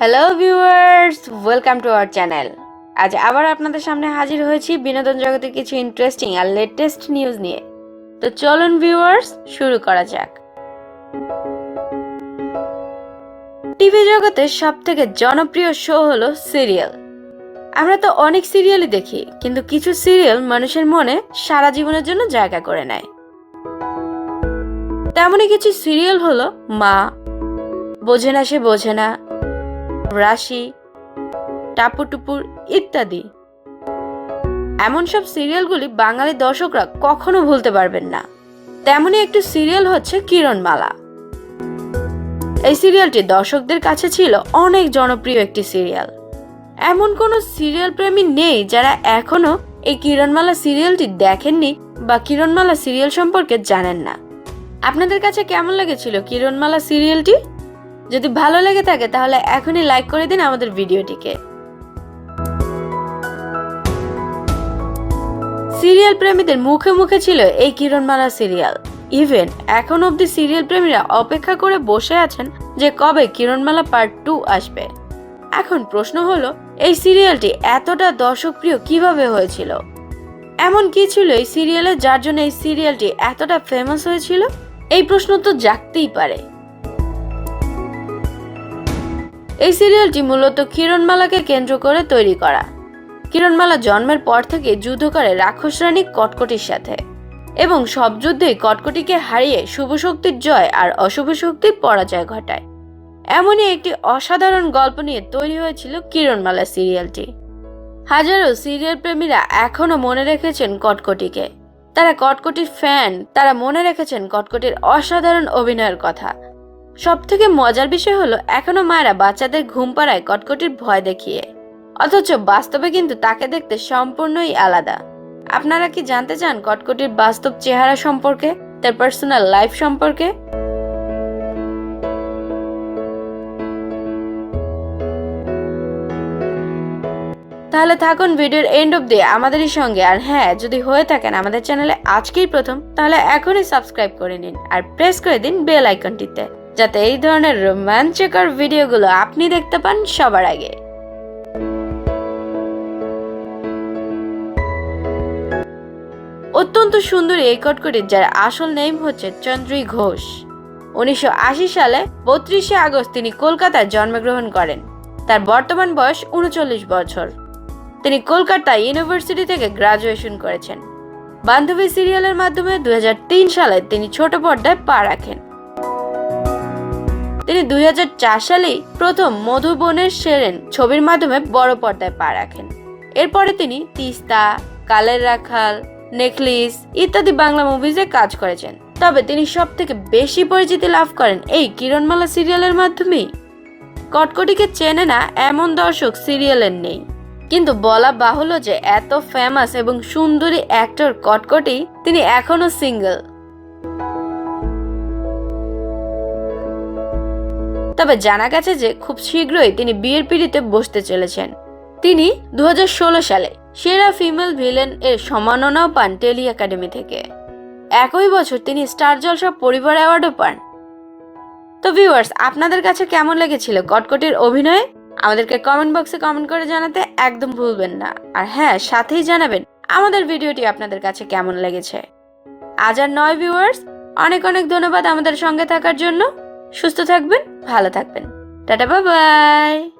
Hello viewers welcome to our channel আজ আবার আপনাদের সামনে হাজির হয়েছি বিনোদন জগতের কিছু ইন্টারেস্টিং আর লেটেস্ট নিউজ নিয়ে। তো চলুন ভিউয়ার্স শুরু করা যাক। টিভি জগতের সব থেকে জনপ্রিয় শো হলো সিরিয়াল আমরা তো অনেক সিরিয়ালই দেখি, কিন্তু কিছু সিরিয়াল মানুষের মনে সারা জীবনের জন্য জায়গা করে নেয়। তেমনই কিছু সিরিয়াল হলো মা। বোঝে না সে বোঝে না। রাশি টাপুটুপুর ইত্যাদি। এমন সব সিরিয়ালগুলি বাঙালি দর্শকরা কখনো ভুলতে পারবেন না। তেমনই একটি সিরিয়াল হচ্ছে কিরণমালা। এই সিরিয়ালটি দর্শকদের কাছে ছিল অনেক জনপ্রিয় একটি সিরিয়াল। এমন কোনো সিরিয়াল প্রেমী নেই যারা এখনও এই কিরণমালা সিরিয়ালটি দেখেননি বা কিরণমালা সিরিয়াল সম্পর্কে জানেন না। আপনাদের কাছে কেমন লেগেছিল কিরণমালা সিরিয়ালটি? যদি ভালো লেগে থাকে, তাহলে এখনই লাইক করে দিন আমাদের ভিডিওটিকে। সিরিয়াল প্রেমীদের মুখে মুখে ছিল এই কিরণমালা সিরিয়াল। ইভেন এখন অবধি সিরিয়াল প্রেমীরা অপেক্ষা করে বসে আছেন যে কবে কিরণমালা পার্ট টু আসবে। এখন প্রশ্ন হলো, এই সিরিয়ালটি এতটা দর্শকপ্রিয় কীভাবে হয়েছিল? এমন কি ছিল এই সিরিয়ালে যার জন্য এই সিরিয়ালটি এতটা ফেমাস হয়েছিল? এই প্রশ্ন তো জাগতেই পারে। এই সিরিয়ালটি মূলত কিরণমালাকে কেন্দ্র করে তৈরি করা। কিরণমালা জন্মের পর থেকে যুদ্ধ করে রাক্ষস রানী কটকটির সাথে এবং সব যুদ্ধেই কটকটিকে হারিয়ে শুভ শক্তির জয় আর অশুভ শক্তির পরাজয় ঘটায়। এমনই একটি অসাধারণ গল্প নিয়ে তৈরি হয়েছিল কিরণমালা সিরিয়ালটি। হাজারো সিরিয়াল প্রেমীরা এখনও মনে রেখেছেন কটকটিকে। তারা কটকটির ফ্যান, তারা মনে রেখেছেন কটকটির অসাধারণ অভিনয়ের কথা। সব থেকে মজার বিষয় হলো, এখনও মায়েরা বাচ্চাদের ঘুম পাড়ায় কটকটির ভয় দেখিয়ে। অথচ বাস্তবে কিন্তু তাকে দেখতে সম্পূর্ণই আলাদা। আপনারা কি জানতে চান কটকটির বাস্তব চেহারা সম্পর্কে, তার পার্সোনাল লাইফ সম্পর্কে? তাহলে থাকুন ভিডিওর এন্ড অব দিয়ে আমাদেরই সঙ্গে। আর হ্যাঁ যদি হয়ে থাকেন আমাদের চ্যানেলে আজকেই প্রথম, তাহলে এখনই সাবস্ক্রাইব করে নিন আর প্রেস করে দিন বেল আইকনটিতে যাতে এই ধরনের রোমাঞ্চকর ভিডিওগুলো আপনি দেখতে পান সবার আগে। অত্যন্ত সুন্দরী এই কটকটির, যার আসল নেম হচ্ছে চন্দ্রী ঘোষ। উনিশশো আশি সালে বত্রিশে আগস্ট তিনি কলকাতায় জন্মগ্রহণ করেন। তার বর্তমান বয়স উনচল্লিশ বছর। তিনি কলকাতা ইউনিভার্সিটি থেকে গ্রাজুয়েশন করেছেন। বান্ধবী সিরিয়ালের মাধ্যমে দুই হাজার তিন সালে তিনি ছোট পর্দায় পা রাখেন। তিনি দুই হাজার চার সালেই প্রথম মধুবনের সেরেন ছবির মাধ্যমে বড় পর্দায় পা রাখেন। এরপরে তিনি তিস্তা, কালের রাখাল, নেকলিস ইত্যাদি বাংলা মুভিজে কাজ করেছেন। তবে তিনি সব থেকে বেশি পরিচিতি লাভ করেন এই কিরণমালা সিরিয়ালের মাধ্যমেই। কটকটিকে চেনে না এমন দর্শক সিরিয়ালের নেই। কিন্তু বলা বাহুল্য যে এত ফেমাস এবং সুন্দরী অ্যাক্টর কটকটি, তিনি এখনও সিঙ্গেল তবে জানা গেছে যে খুব শীঘ্রই তিনি বিয়ের পিড়িতে বসতে চলেছেন। তিনি দু হাজার ষোলো সালে সেরা ফিমেল ভিলেন এর সম্মাননাও পান টেলি একাডেমি থেকে। একই বছর তিনি স্টার জলসা পরিবার অ্যাওয়ার্ডও পান। তো ভিউয়ার্স, আপনাদের কাছে কেমন লেগেছিল কটকটির অভিনয়? আমাদেরকে কমেন্ট বক্সে কমেন্ট করে জানাতে একদম ভুলবেন না। আর হ্যাঁ সাথেই জানাবেন আমাদের ভিডিওটি আপনাদের কাছে কেমন লেগেছে। আজ আর নয় ভিউয়ার্স, অনেক অনেক ধন্যবাদ আমাদের সঙ্গে থাকার জন্য। সুস্থ থাকবেন ভালো থাকবেন। Tata bye